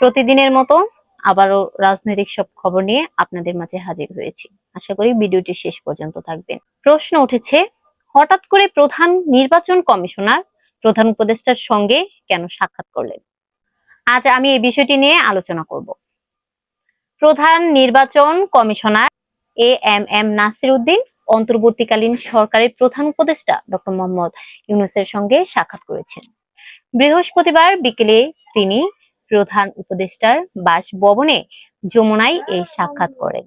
প্রতিদিনের মতো আবারও রাজনৈতিক সব খবর নিয়ে আপনাদের মাঝে হাজির হয়েছি। আশা করি ভিডিওটি শেষ পর্যন্ত থাকবেন। প্রশ্ন উঠেছে, হঠাৎ করে প্রধান নির্বাচন কমিশনার, প্রধান উপদেষ্টার সঙ্গে কেন সাক্ষাৎ করলেন? আজ আমি এই বিষয়টি নিয়ে আলোচনা করব। প্রধান নির্বাচন commissioner A M M Nasir Uddin, অন্তর্বর্তীকালীন সরকারের প্রধান উপদেষ্টা ডক্টর মোহাম্মদ ইউনুসের সঙ্গে সাক্ষাৎ করেছেন। বৃহস্পতিবার বিকেলে তিনি প্রধান উপদেষ্টার বাসভবনে যমুনায় এই সাক্ষাৎ করেন।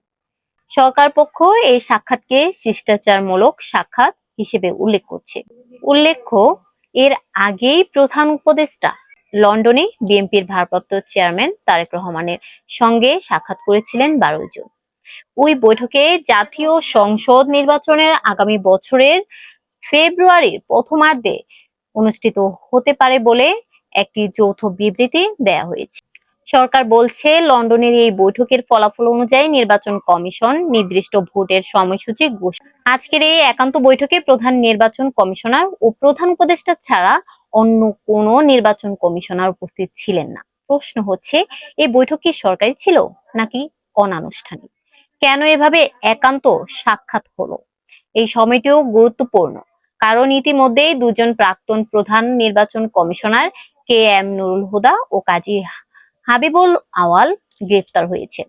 সরকার পক্ষ এই সাক্ষাৎকে শিষ্টাচারমূলক সাক্ষাৎ হিসেবে উল্লেখ করছে। উল্লেখ্য, এর আগেই প্রধান উপদেষ্টা লন্ডনে বিএনপির ভারপ্রাপ্ত চেয়ারম্যান তারেক রহমানের সঙ্গে সাক্ষাৎ করেছিলেন বারোই জুন। ওই বৈঠকে জাতীয় সংসদ নির্বাচনের আগামী বছরের ফেব্রুয়ারির প্রথমার্ধে অনুষ্ঠিত হতে পারে বলে একটি যৌথ বিবৃতি দেয়া হয়েছে। সরকার বলছে, লন্ডনের এই বৈঠকের ফলাফল অনুযায়ী নির্বাচন কমিশন নির্দিষ্ট ভোটের সময়সূচি ঘোষণা আজকের এই একান্ত বৈঠকে প্রধান নির্বাচন কমিশনার ও প্রধান উপদেষ্টা ছাড়া অন্য কোনো নির্বাচন কমিশনার উপস্থিত ছিলেন না। প্রশ্ন হচ্ছে, এই বৈঠক কি সরকারি ছিল নাকি অনানুষ্ঠানিক? কেন এভাবে একান্ত সাক্ষাৎ হলো? এই সময়টিও গুরুত্বপূর্ণ, কারণ ইতিমধ্যেই দুজন প্রাক্তন প্রধান নির্বাচন commissioner K M Nurul Huda ও কাজী হাবিবুল আওয়াল গ্রেফতার হয়েছে।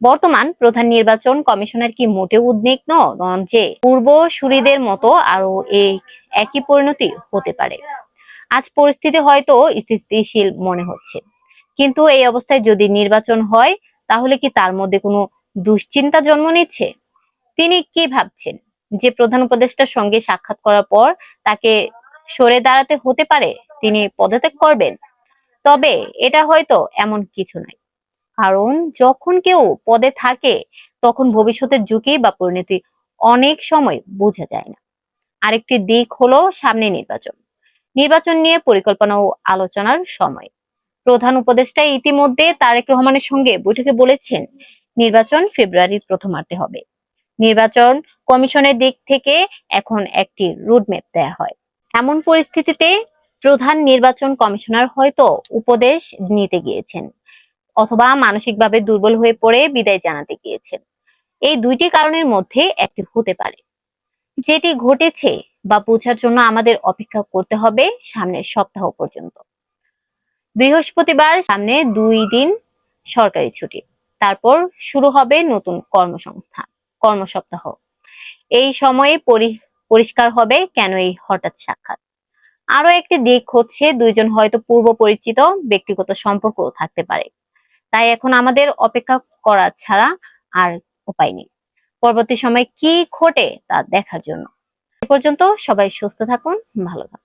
বর্তমান প্রধান নির্বাচন কমিশনার কি মোটেও উদ্বিগ্ন, নন যে পূর্বসূরিদের মতো আরও এই একই পরিণতি হতে পারে। আজ পরিস্থিতি হয়তো স্থিতিশীল মনে হচ্ছে। কিন্তু এই অবস্থায় যদি নির্বাচন হয়, তাহলে কি তার মধ্যে কোনো দুশ্চিন্তা জন্ম নিচ্ছে? তিনি কি ভাবছেন? যে প্রধান উপদেষ্টার সঙ্গে সাক্ষাৎ করার পর তাকে সরে দাঁড়াতে হতে পারে? তিনি পদত্যাগ করবেন। তবে এটা হয়তো এমন কিছু নয়। কারণ যখন কেউ পদে থাকে, তখন ভবিষ্যতের ঝুঁকি বা পরিণতি অনেক সময় বোঝা যায় না। আরেকটি দিক হলো সামনে নির্বাচন। নির্বাচন নিয়ে পরিকল্পনা ও আলোচনার সময়। প্রধান উপদেষ্টা ইতিমধ্যে তারেক রহমানের সঙ্গে বৈঠকে বলেছেন, নির্বাচন ফেব্রুয়ারির প্রথমার্ধে হবে। নির্বাচন কমিশনের দিক থেকে এখন একটি রুটম্যাপ দেয়া হয়। এমন পরিস্থিতিতে প্রধান নির্বাচন কমিশনার হয়তো উপদেশ নিতে গিয়েছেন অথবা মানসিকভাবে দুর্বল হয়ে পড়ে বিদায় জানাতে গিয়েছেন। এই দুইটি কারণের মধ্যে একটি হতে পারে। যেটি ঘটেছে বা বোঝার জন্য আমাদের অপেক্ষা করতে হবে সামনের সপ্তাহ পর্যন্ত। বৃহস্পতিবার সামনে দুই দিন সরকারি ছুটি। তারপর শুরু হবে নতুন কর্মসংস্থান, কর্মসপ্তাহ। এই সময়ে পরি- পরিষ্কার হবে কেন এই হঠাৎ সাক্ষাৎ? আরও একটি দিক হচ্ছে দুইজন হয়তো পূর্ব পরিচিত ব্যক্তিগত সম্পর্ক থাকতে পারে। তাই এখন আমাদের অপেক্ষা করা ছাড়া আর উপায় নেই। পরবর্তী সময় কি ঘটে তা দেখার জন্য। এ পর্যন্ত সবাই সুস্থ থাকুন, ভালো থাকুন।